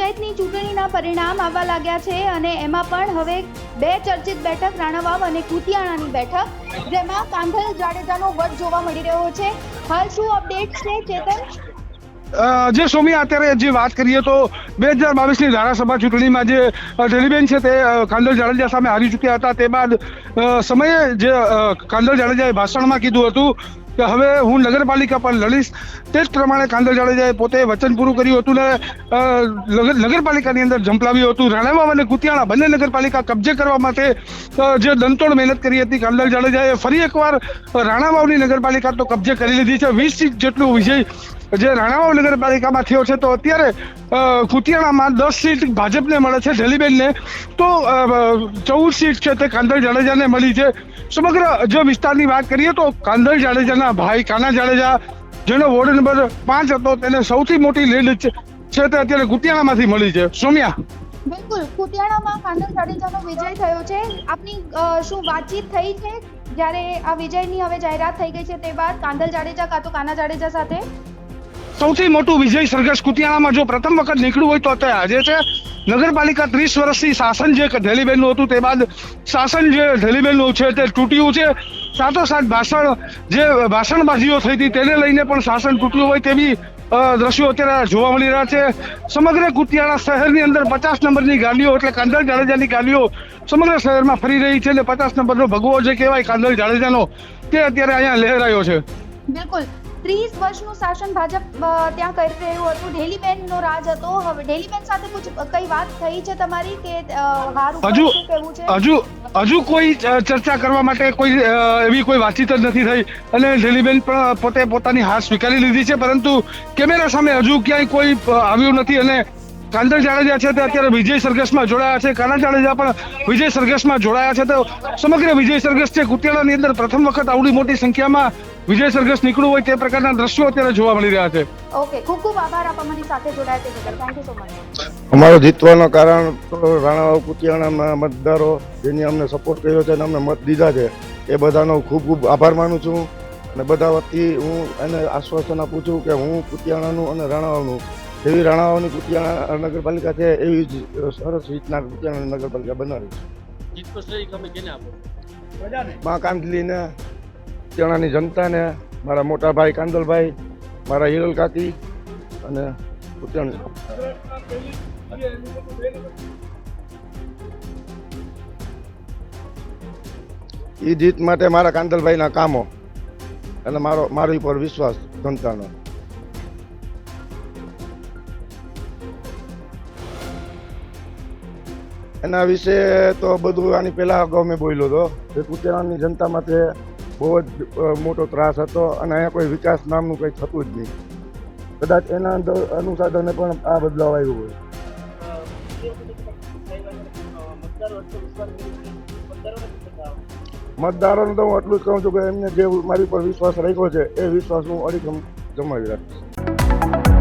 ચૂંટણીના પરિણામ આવવા લાગ્યા છે અને એમાં પણ હવે બે ચર્ચિત બેઠક રાણાવાવ અને કુતિયાણાની બેઠક જેમાં કાંધલ જાડેજાનો વટ જોવા મળી રહ્યો છે. હાલ શું અપડેટ છે ચેતન? જે સોમી અત્યારે જે વાત કરીએ તો બે હજાર બાવીસની ધારાસભા ચૂંટણીમાં જે અ, છે તે કાંદલ જાડેજા સામે હારી ચૂક્યા હતા. તે બાદ સમયે જે કાંદલ જાડેજાએ ભાષણમાં કીધું હતું કે હવે હું નગરપાલિકા પર લડીશ. તે જ પ્રમાણે કાંદલ જાડેજાએ પોતે વચન પૂરું કર્યું હતું ને નગર- નગરપાલિકાની અંદર ઝંપલાવ્યું હતું. રાણાવાવ અને કુતિયાણા બંને નગરપાલિકા કબજે કરવા માટે જે દંતોડ મહેનત કરી હતી, કાંદલ જાડેજાએ ફરી એકવાર રાણાવાવની નગરપાલિકા તો કબજે કરી લીધી છે. વીસ સીટ જેટલું વિજય જે રાણાવાવ નગરપાલિકામાં થયો છે, તો અત્યારે કુતિયાણામાં દસ સીટ ભાજપને મળે છે, ઢેલીબેનને. તો ચૌદ સીટ છે તે કાંદલ જાડેજાને મળી છે. સમગ્ર જો વિસ્તારની વાત કરીએ તો કાંદલ જાડેજાના ભાઈ કાના જાડેજા, જેનો વોર્ડ નંબર પાંચ હતો, તેને સૌથી મોટી લીડ છે તે અત્યારે કુતિયાણામાંથી મળી છે. સોમ્યા. બિલકુલ કુતિયાણામાં કાંધલ જાડેજાનો વિજય થયો છે. આપની શું વાતચીત થઈ છે? જ્યારે આ વિજયની હવે જાહેરાત થઈ ગઈ છે તે બાદ કાંધલ જાડેજા કાં તો કાના જાડેજા સાથે? સૌથી મોટું વિજય સરઘસ કુતિયાણામાં જો પ્રથમ વખત નીકળ્યું હોય તો તે આજે છે. નગરપાલિકા ત્રીસ વર્ષથી શાસન જે ઢેલીબેનનું હતું તે બાદ શાસન જે ઢેલીબેનનું છે તે તૂટ્યું છે. સાથોસાથ ભાષણ જે ભાષણબાજીઓ થઈ હતી તેને લઈને પણ શાસન તૂટ્યું હોય તેવી દ્રશ્યો અત્યારે જોવા મળી રહ્યા છે. સમગ્ર કુતિયાણા શહેરની અંદર પચાસ નંબરની ગાડીઓ એટલે કાંદલ જાડેજાની ગાડીઓ સમગ્ર શહેરમાં ફરી રહી છે અને પચાસ નંબરનો ભગવો જે કહેવાય કાંદલ જાડેજાનો તે અત્યારે અહીંયા લહેરાયો છે. બિલકુલ. ત્રીસ વર્ષનું શાસન ભાજપ ત્યાં કરી રહ્યું હતું. ઢેલીબેનનો રાજ હતો. હવે ઢેલીબેન સાથે કઈ વાત થઈ છે તમારી કે હજુ હજુ હજુ કોઈ ચર્ચા કરવા માટે કોઈ એવી કોઈ વાતચીત જ નથી થઈ અને ઢેલીબેન પણ પોતે પોતાની હાર સ્વીકારી લીધી છે. પરંતુ કેમેરા સામે હજુ ક્યાંય કોઈ આવ્યું નથી અને કાંદલ જાડેજા છે તે અત્યારે વિજય સરઘસમાં જોડાયા છે. કાના જાડેજા પણ વિજય સરઘસમાં જોડાયા છે. તો સમગ્ર વિજય સરઘસ છે કુતિયાળાની અંદર પ્રથમ વખત આવડી મોટી સંખ્યામાં વિજય સરઘસ નીકળ્યું હોય તે પ્રકારના દ્રશ્યો અત્યારે જોવા મળી રહ્યા છે. ઓકે ખૂબ ખૂબ આભાર આપ અમારી સાથે જોડાયા તે બદલ. થેન્ક યુ સો મચ અમારો જીતવાનો કારણ તો રાણાવાવ કુતિયાણામાં મતદારો જેની અમને સપોર્ટ કર્યો છે અને અમને મત દીધા છે એ બધાનો ખૂબ ખૂબ આભાર માનું છું. અને બધા વતી હું એને આશ્વાસન આપું છું કે હું કુતિયાણાનું અને રાણાવાવનું જેવી રાણાઓની કુતિયાણા નગરપાલિકા છે એવી જ સરસ રીતના કુતિયાણા નગરપાલિકા બનાવી આપો? મા કાંદલીને કુતિયાણાની જનતાને મારા મોટા ભાઈ કાંદલભાઈ મારા હિરલ કાકી અને કુતિયાણા એ જીત માટે મારા કાંદલભાઈના કામો. અને મારો મારી પર વિશ્વાસ જનતાનો. એના વિશે તો બધું આની પહેલા અગાઉ મેં બોલ્યો હતો કે કુતિયાણાની જનતા માટે બહુ જ મોટો ત્રાસ હતો અને અહીંયા કોઈ વિકાસ નામનું કંઈ થતું જ નહીં. કદાચ એના અંદર અનુસાધને પણ આ બદલાવ આવ્યો હોય. મતદારોને તો હું એટલું જ કહું છું કે એમને જે મારી પર વિશ્વાસ રાખ્યો છે, એ વિશ્વાસ હું અડીખમ જમાવી રાખીશ.